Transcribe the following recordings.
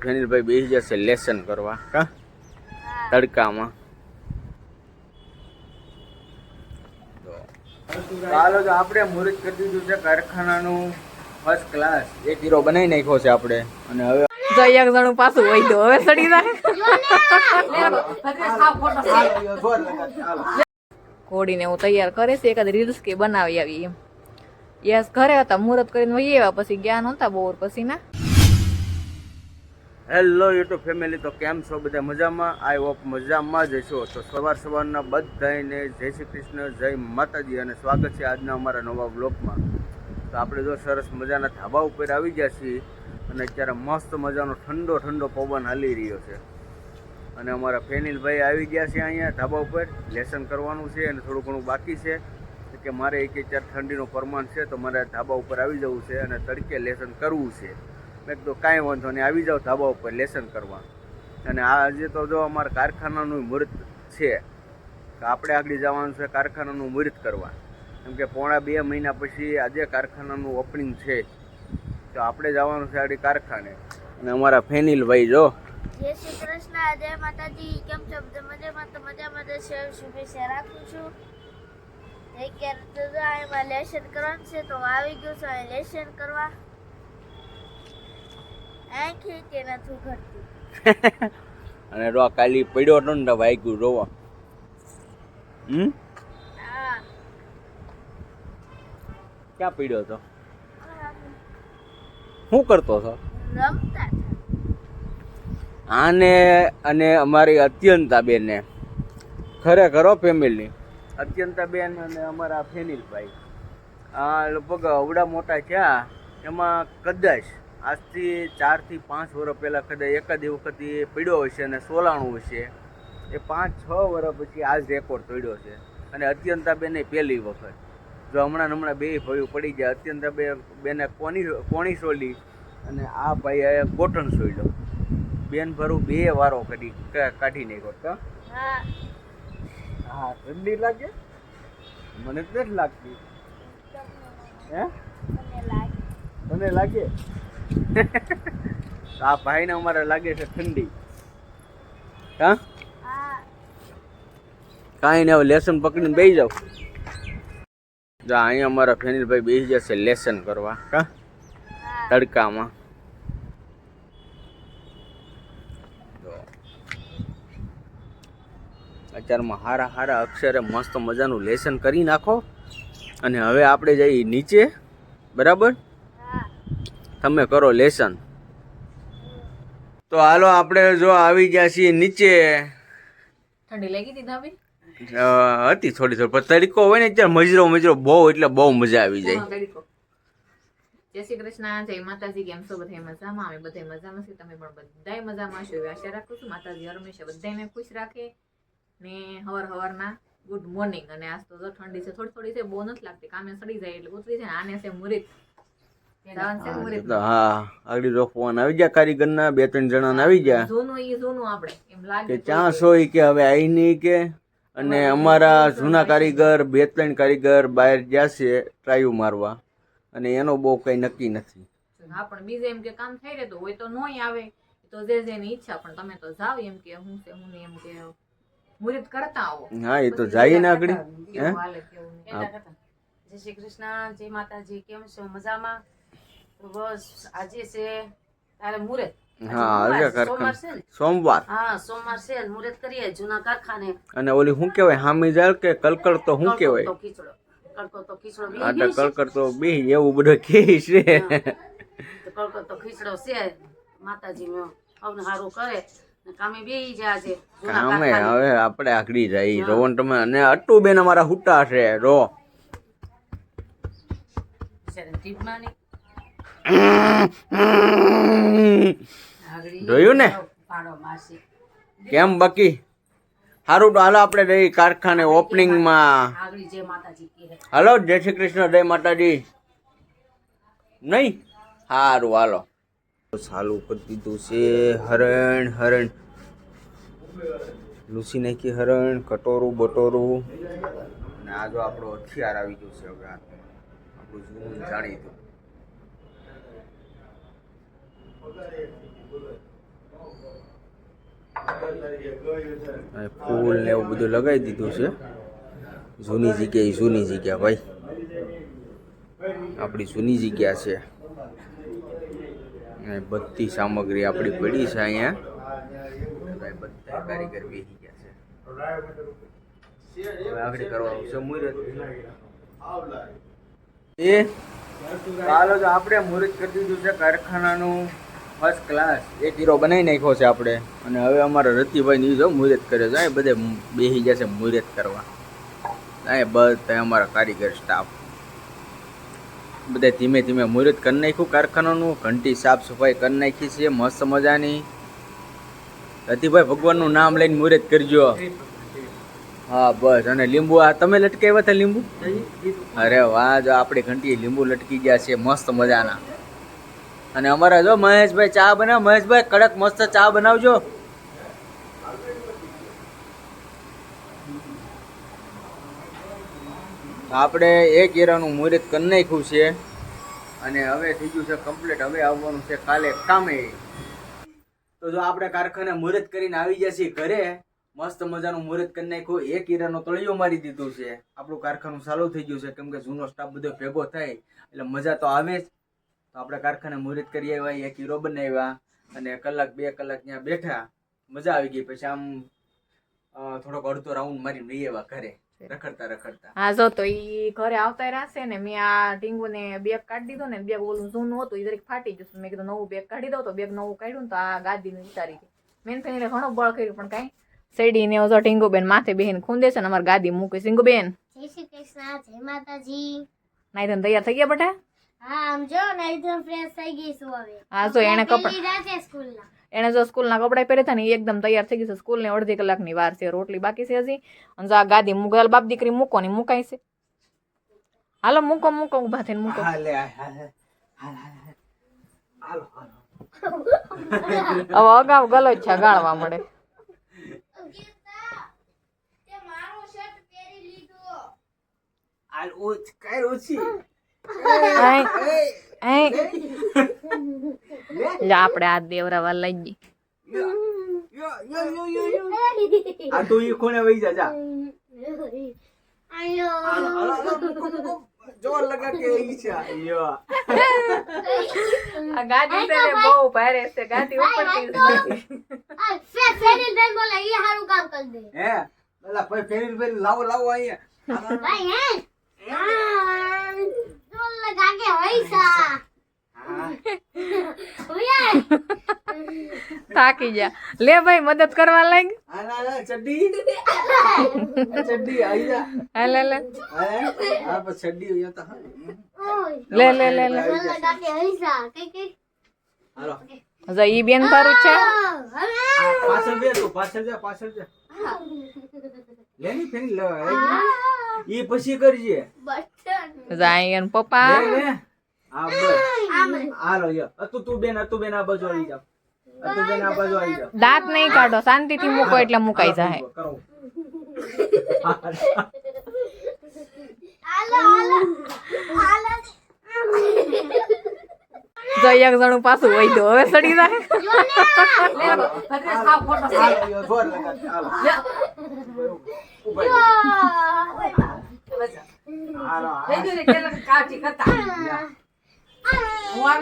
ફેનિલભાઈ બેસી જશે લેસન કરવા કા? તડકામાં. ચાલો તો આપણે મુહૂર્ત કરી દીધું છે કારખાનાનું ફર્સ્ટ ક્લાસ એક હીરો બનાવી નાખ્યો છે આપણે. અને હવે જો એક જણું પાછું હોય તો હવે સડી જાય. હું તૈયાર કરે છે એકાદ રીલ્સ કે બનાવી આવી એમ. યસ ઘરે હતા મુહૂર્ત કરીને વહી આવ્યા પછી ગયા નહોતા બોર પછી ના હેલો યુટ્યુબ ફેમિલી તો કેમ છો? બધા મજામાં? આઈ હોપ મજામાં જ છો તો સવાર સવારના બધાને જય શ્રી કૃષ્ણ, જય માતાજી અને સ્વાગત છે આજના અમારા નવા બ્લોગમાં તો આપણે જો સરસ મજાના ધાબા ઉપર આવી ગયા છીએ અને અત્યારે મસ્ત મજાનો ઠંડો ઠંડો પવન હાલી રહ્યો છે. અને અમારા ફેનિલભાઈ આવી ગયા છે અહીંયા ધાબા ઉપર. લેસન કરવાનું છે અને થોડું ઘણું બાકી છે. કે મારે એક અત્યારે ઠંડીનો પ્રમાણ છે તો મારે ધાબા ઉપર આવી જવું છે અને તડકે લેસન કરવું છે. મેં કીધું, કાંઈ વાંધો નહીં, આવી જાઓ ધાબા ઉપર લેસન કરવા. અને આજે તો જો અમારા કારખાનાનું મુહૂર્ત છે, તો આપણે આગળ જવાનું છે કારખાનાનું મુહૂર્ત કરવા. કેમ કે પોણા બે મહિના પછી આજે કારખાનાનું ઓપનિંગ છે. તો આપણે જવાનું છે આગળ કારખાને. અને અમારા ફેનિલભાઈ જો. જય શ્રી કૃષ્ણ, જય માતાજી. કેમ છો? મજામાં? તો મજામાં તો શુભેચ્છા રાખું છું. અત્યારે તો એમાં લેસન કરવાનું છે, તો આવી ગયું છું લેસન કરવા. આંખે કે નથી ઘટતી અને રો કાલી પડ્યો હતો ને તો વાગ્યું રોવા. હમ? હા. ક્યાં પડ્યો હતો શું કરતો હતો? રમતા. આને અને અમારી અત્યંતા બેને ખરેખર ફેમિલી અત્યંતા બેન અને અમારા ફેનિલભાઈ. આ લગભગ અવડા મોટા થયા. એમાં કદાચ આજથી ચારથી પાંચ વર્ષ પહેલાં કદાચ એકાદ વખત એ પડ્યો હશે અને સોલાણું હશે એ પાંચ છ વર્ષ પછી આ જ રેકોર્ડ તોડ્યો છે. અને અત્યંતા બેને પહેલી વખત. જો હમણાં હમણાં બે ભાઈઓ પડી ગયા. અત્યંતા બે બેને કોની કોણી સોલી અને આ ભાઈએ ગોઠણ સોલ્યો બેન ભરું બે વારો કાઢી કાઢી નાખ્યો તો હા. હા ઠંડી લાગે? મને તો નથી લાગતી. હે? મને તને લાગે? આ ભાઈને અમારે લાગે છે ઠંડી. હા? કાંઈ હવે લેસન પકડીને બેસી જાવ જો અહીંયા અમારા ફેનિલભાઈ બેસી જશે લેસન કરવા, હા? તડકામાં. અત્યારમાં હારા હારા અક્ષરે મસ્ત મજાનું લેસન કરી નાખો. અને હવે આપણે જઈએ નીચે, બરાબર? તમે કરો લેસન. તો હાલો આપણે જો આવી ગયા છીએ નીચે. ઠંડી લાગી હતી હતી થોડી થોડી પણ તડકો હોય ને અત્યારે મજરો મજરો બહુ એટલે બહુ મજા આવી જાય. જય શ્રી કૃષ્ણ જય માતાજી કેમ છો? બધા મજામાં? અમે બધા મજામાં છીએ. તમે પણ બધાય મજામાં છો એવી આશા રાખું છું. માતાજી હંમેશા બધાને ખુશ રાખે ને હવાર હવારના ગુડ મોર્નિંગ અને આજ તો ઠંડી છે થોડી થોડી છે બહુ નથી લાગતી. કામે સડી જાય એટલે ઉતરી જાય આને છે મુરીત હા આગળ જો આવી ગયા કારીગરના બે ત્રણ જણા આવી ગયા. જૂનું ઈ જૂનું આપણે એમ કે ક્યાં સોય કે હવે આવી નહીં કે? અને અમારા જૂના કારીગર. બે ત્રણ કારીગર બહાર ગયા છે ટ્રાયુ મારવા. અને એનો બહુ કઈ નક્કી નથી. હા પણ બીજે એમ કે કામ થઈ રહેતું હોય તો નોય આવે. તો જે જેની ઈચ્છા પણ તમે તો જાવ એમ કે હું છે હું એમ કે મુરીત કરતા આવો. હા એ તો જાય ને આગળ. હે. જય શ્રી કૃષ્ણ જય માતાજી કેમ છો? મજામાં? બસ આજે છે તારે મુહૂર્ત. સોમવાર હા સોમવાર છે મુહૂર્ત કરીએ જૂના કારખાને. અને ઓલી શું કહેવાય હામી કે કલકડ તો શું કહેવાય? તો તો બી આ તો ગઈ છે. કલકડ તો બે એવું બધું કે છે. તો તો ખીચડો છે. માતાજી નો અવને કરે. કામે જાય આજે જૂના કામે કારખાને. હવે આપણે આગળી જાય રોવન તમે અને અટુ બેન અમારા હુટા છે. રો. ટીપમાં જોયું ને? કેમ બાકી? સારું તો હાલો આપણે જઈ કારખાને ઓપનિંગમાં આગળી જય હાલો જય શ્રી કૃષ્ણ જય માતાજી. નહીં? સારું હાલો. સાલું કરી દીધું છે. હરણ હરણ. લૂસી નાખી હરણ કટોરું બટોરું. અને આ જો આપણો હથિયાર આવી ગયું છે હવે. આપણું જૂનું જાણીતું. ફૂલ ને એવું બધું લગાવી દીધું છે. જૂની જગ્યાએ જૂની જગ્યા ભાઈ. આપણી જૂની જગ્યા છે. બધી સામગ્રી આપણી પડી છે અહીંયા. બધા કારીગર છે. એ ચાલો તો આપણે મુહૂર્ત કરી દીધું છે કારખાનાનું. ફર્સ્ટ ક્લાસ એક હીરો બનાવી નાખ્યો છે આપણે. અને હવે અમારા રતિભાઈ ની જો મુહૂર્ત કરે છે. અહીં બધે બેસી જશે મુહૂર્ત કરવા. અહીં બધા અમારા કારીગર સ્ટાફ બધે ધીમે ધીમે મુહૂર્ત કરી નાખ્યું કારખાનાનું. ઘંટી સાફ સફાઈ કરી નાખી છે. મસ્ત મજાની. રતિભાઈ ભગવાનનું નામ લઈને મુહૂર્ત કરજો. હા બસ. અને લીંબુ આ તમે લટકાવ્યા હતા લીંબુ? અરે વાહ જો આપણી ઘંટી લીંબુ લટકી ગયા છે. મસ્ત મજાના. અને અમારા જો મહેશભાઈ ચા બનાવ. મહેશભાઈ, કડક મસ્ત ચા બનાવજો. આપણે એક એરાનું મુહૂર્ત કરી નાખ્યું છે. અને હવે થઈ ગયું છે કમ્પ્લીટ હવે આવવાનું છે કાલે કામે. તો જો આપણે કારખાને મુહૂર્ત કરીને આવી જશે ઘરે. મસ્ત મજાનું મુહૂર્ત કરી નાખ્યું. એક હીરાનો તળિયો મારી દીધું છે. આપણું કારખાનું ચાલુ થઈ ગયું છે. કેમ કે જૂનો સ્ટાફ બધો ભેગો થાય. એટલે મજા તો આવે જ. તો આપણે કારખાને મુહૂર્ત કરી આવ્યા એક કીરો બનાવ્યા અને કલાક બે કલાક ત્યાં બેઠા. મજા આવી ગઈ. પછી આમ થોડોક અડધો રાઉન્ડ મારી લઈ આવ્યા ઘરે. રખડતા રખડતા. હા જો તો ઈ ઘરે આવતા રહેશે ને મેં આ ટીંગુ ને બેગ કાઢી દીધો ને બેગ ઓલું જૂનું હતું એ દરેક ફાટી જશે. મેં કીધું નવું બેગ કાઢી દઉં તો બેગ નવું કાઢ્યું ને તો આ ગાદી ને ઉતારી ગઈ મેન થઈને ઘણો બળ કર્યું પણ કાંઈ. શેડી ને જો ટીંગુબેન માથે બેહીને ખૂંદે છે ને અમારી ગાદી મૂકી સિંગુબેન જય શ્રી કૃષ્ણ જય માતાજી. નાઈ તૈયાર થઈ ગયા બટા? હા આમ જો ને થઈ ગઈ હા જો એને કપડા એને જો સ્કૂલના કપડા પહેર્યા ને એકદમ તૈયાર થઈ ગઈ છે. સ્કૂલ ને અડધી કલાકની વાર છે રોટલી બાકી છે હજી. અને જો આ ગાદી મુગલ બાપ દીકરી મૂકો ને મુકાય છે. હાલો મૂકો મૂકો ઊભા થઈને મૂકો. હવે અગાઉ ગલો છે ગાળવા મળે. તે મારો શર્ટ પહેરી લીધો. હાલ કાઈ આપણે આ દેવરાવા લઈ જઈ યો યો યો યો યો આ તું ઈ કોણે વઈ જા જા આયો હાલો, હાલો, હાલો, મૂકો, મૂકો. જોર લગા કે ઈ છે યો આ ગાદી છે ને બહુ ભારે છે ગાદી ઉપરથી આ ફે ફેરી બેન બોલે એ હારું કામ કરી દે હે પેલા ભાઈ ફેરી ફેરી લાવો લાવો અહીંયા ભાઈ હે હોઈસા ઓય થાકી જા લે ભાઈ મદદ કરવા લાગ. ચડ્ડી. ચડ્ડી આઈ જા. હા લે લે હે? પર ચડ્ડી અહીંયા તો લે લે લે લે. જોલ લગા કે હોઈસા કઈ કઈ? હાલો. જો ઈ બેન તારું છે? પાછળ બે પાછળ જા પાછળ જા. લે ની લે. ઈ પછી કરજે. જો એના પપ્પા. લે લે. બસ આ લો યો અતુ તું બેન અતુ બેન આ બાજુ આવી જાવ. અતુ બેન આ બાજુ આવી જા દાંત નહીં કાઢો શાંતિથી મૂકો એટલે મુકાઈ જાય. કરો. હાલો હાલો. હાલો. જો એક જણું પાછું હોય તો હવે સડી જાય.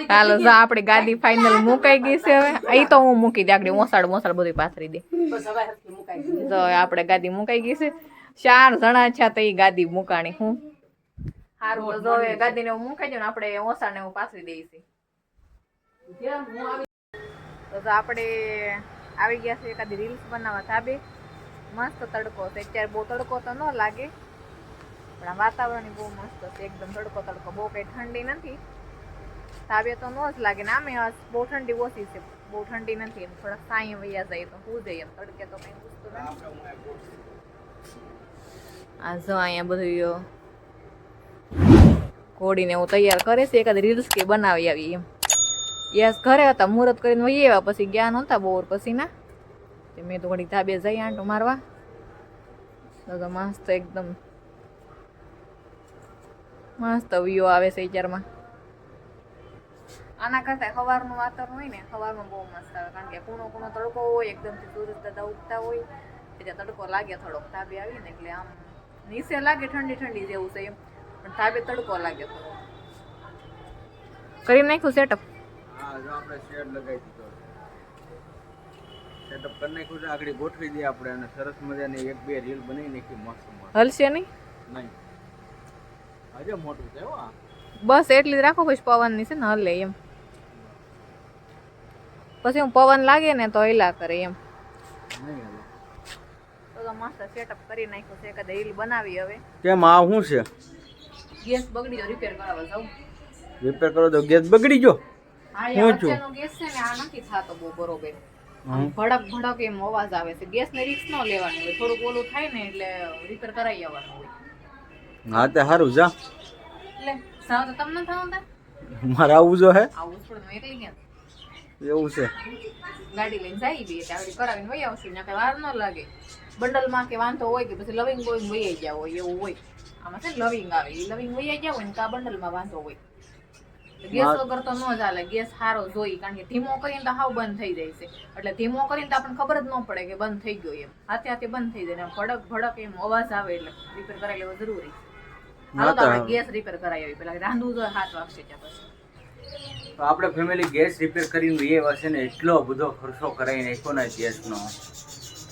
હાલો જો આપણી ગાદી ફાઇનલ મુકાઈ ગઈ છે હવે. અહીં તો હું મૂકી દે આગળ મોસાડ મોસાડ બધું પાથરી દે. જો આપણે ગાદી મુકાઈ ગઈ છે. ચાર જણા છે તો એ ગાદી મુકાણી હું? સારું તો હવે ગાદીને હું મુકાઈ દઉં ને આપણે ઓસાડને હું પાથરી દઈ છે તો જો આપણે આવી ગયા છે એકાદી રીલ્સ બનાવવા ધાબે. મસ્ત તડકો છે અત્યારે બહુ તડકો તો ન લાગે, પણ આ વાતાવરણ બહુ મસ્ત છે. એકદમ તડકો તડકો. બહુ કઈ ઠંડી નથી. તાવે તો ન જ લાગે. ને આમે બહુ ઠંડી ઓછી છે. બહુ ઠંડી નથી એમ. થોડા સાંઈ વૈયા જાય તો હું જઈએ એમ. તડકે તો કઈ પૂછતું આ જો અહીંયા બધું ઘોડીને હું તૈયાર કરે છે. એકાદ રીલ્સ કે બનાવી આવી એમ. યસ, ઘરે હતા. મુહૂર્ત કરીને વહી આવ્યા પછી ગયા નહોતા બોર પછી ના તે મેં તો ઘડી ધાબે જઈ આંટો મારવા. તો તો મસ્ત એકદમ મસ્ત વ્યૂ આવે છે વિચારમાં આના કરતા સવારનું વાતાવરણ હોય ને, સવારમાં બહુ મસ્ત આવે. કારણ કે કૂણો કૂણો તડકો હોય, એકદમથી સૂરજ દાદા ઉગતા હોય. એટલે તડકો લાગે થોડોક તાબે આવીને, એટલે આમ નીચે લાગે ઠંડી ઠંડી જેવું છે એમ. પણ તાબે તડકો લાગે થોડો કરી નાખ્યું સેટઅપ હા, જો આપણે શેડ લગાવી દીધો સેટઅપ કરી નાખ્યું છે. આગળ ગોઠવી દઈએ આપણે અને સરસ મજાની એક બે રીલ બનાવી નાખી મસ્ત મસ્ત. હલશે નહીં? નહીં. હજે મોટું છે આ. બસ એટલી જ રાખો પછી પવનની છે ને હલે એમ. પછી હું પવન લાગે ને તો હિલા કરે એમ. તો તો મસ્ત સેટઅપ કરી નાખ્યું છે કદાચ રીલ બનાવી હવે. કેમ આ શું છે? ગેસ બગડી ગયો રિપેર કરાવવા જાઉં. રિપેર કરો તો ગેસ બગડી ગયો? હું છું? ગેસ છે ને આ નથી થતો બહુ બરોબર. ભડક ભડક એમ અવાજ આવે છે. ગેસ ને રિક્સ ન લેવાની હોય. થોડુંક ઓલું થાય ને એટલે રિપેર કરાવી આવવાનું હોય. હા તે સારું જા. એટલે સાવ તો તમને થવું તા મારે આવવું જો હે. આવું થોડું મેં કઈ ગયા. એવું છે. ગાડી લઈને જાય બી એટલે આવડી કરાવીને વહી આવશું ને વાર ન લાગે. બંડલમાં કે વાંધો હોય કે પછી લવિંગ બોઈંગ વહી ગયા હોય એવું હોય. આમાં છે લવિંગ આવે એ લવિંગ વહી ગયા હોય ને તો આ બંડલમાં વાંધો હોય. ગેસ વગર તો ન ચાલે ગેસ સારો જોઈ કારણ કે ધીમો કરીને તો હાવ બંધ થઈ જાય છે. એટલે ધીમો કરીને તો આપણને ખબર જ ન પડે કે બંધ થઈ ગયો એમ. હાથે હાથે બંધ થઈ જાય ભડક ભડક એમ અવાજ આવે એટલે રિપેર કરાવી લેવો જરૂરી હાલો તો આપણે ગેસ રિપેર કરાવી આવી પેલા રાંધવું તો હાથ વાગશે ત્યાં પછી. તો આપણે ફેમિલી ગેસ રિપેર કરીને એ વર્ષે ને એટલો બધો ખર્ચો કરાવીને એકોના ગેસનો.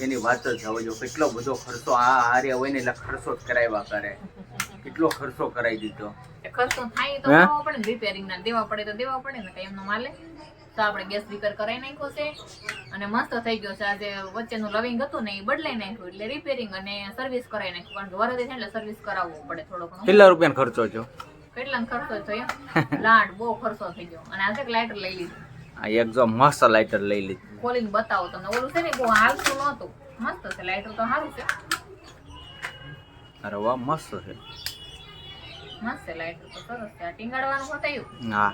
એની વાત જ જવા જો કેટલો બધો ખર્ચો આ હારે હોય ને એટલે ખર્ચો જ કરાવ્યા કરે. કેટલો ખર્ચો કરાવી દીધો. ખર્ચો થાય તો? કરવો પડે રિપેરિંગ ના દેવા પડે તો દેવા પડે ને કઈ એમનો માલે. તો આપણે ગેસ રિપેર કરાવી નાખ્યો છે. અને મસ્ત થઈ ગયો છે. આજે વચ્ચેનું લવિંગ હતું ને એ બદલાઈ નાખ્યું. એટલે રિપેરિંગ અને સર્વિસ કરાવી નાખ્યું. કારણ કે વરદે છે એટલે સર્વિસ કરાવવું પડે થોડો ઘણો. કેટલા રૂપિયાનો ખર્ચો થયો? કેટલા ખર્ચો થયો? લાડ બહુ ખર્ચો થઈ ગયો. અને આજે લાઇટર લઈ લીધું. આ એકદમ મસ્ત લાઇટર લઈ લીધું. ખોલીને બતાવો તમને. ઓલું છે ને બહુ હાલતું નહોતું. મસ્ત છે લાઇટર તો સારું છે. અરે વાહ મસ્ત છે. મસ્ત છે લાઇટર તો સરસ છે. આ ટીંગાડવાનું હોતાયું હા.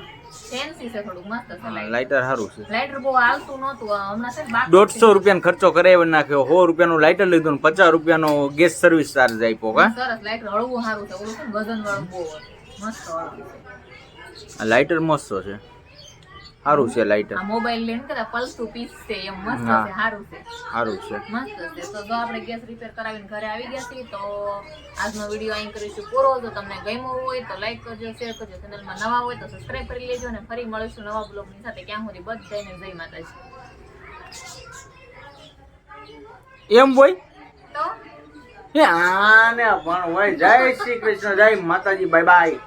ફેન્સી છે થોડુંક મસ્ત છે લાઇટર લાઇટર સારું છે. લાઇટર બહુ હાલતું નહોતું. હમણાં છે બાકી દોઢસો રૂપિયાનો ખર્ચો કરાવી નાખ્યો. સો રૂપિયાનું લાઇટર લીધું ને પચાસ રૂપિયાનો ગેસ સર્વિસ ચાર્જ આપ્યો કા? સરસ લાઇટર હળવું સારું છે. ઓલું વજન વાળું બહુ મસ્ત હળવું છે. લાઇટર મસ્ત છે. સારું છે લાઇટર આ મોબાઈલ લઈને કદાચ પલસું પીસ છે એમ મસ્ત છે સારું છે. સારું છે. મસ્ત છે. તો જો આપણે ગેસ રિપેર કરાવીને ઘરે આવી ગયા છીએ તો આજનો વીડિયો અહીં કરીશું પૂરો. તો તમને ગમ્યો હોય તો લાઈક કરજો શેર કરજો. ચેનલમાં નવા હોય તો સબસ્ક્રાઇબ કરી લેજો અને ફરી મળીશું નવા બ્લોગની સાથે. ક્યાં સુધી બધાને જય માતાજી. એમ હોય? તો? આને પણ હોય. જય શ્રી કૃષ્ણ. જય માતાજી. Bye bye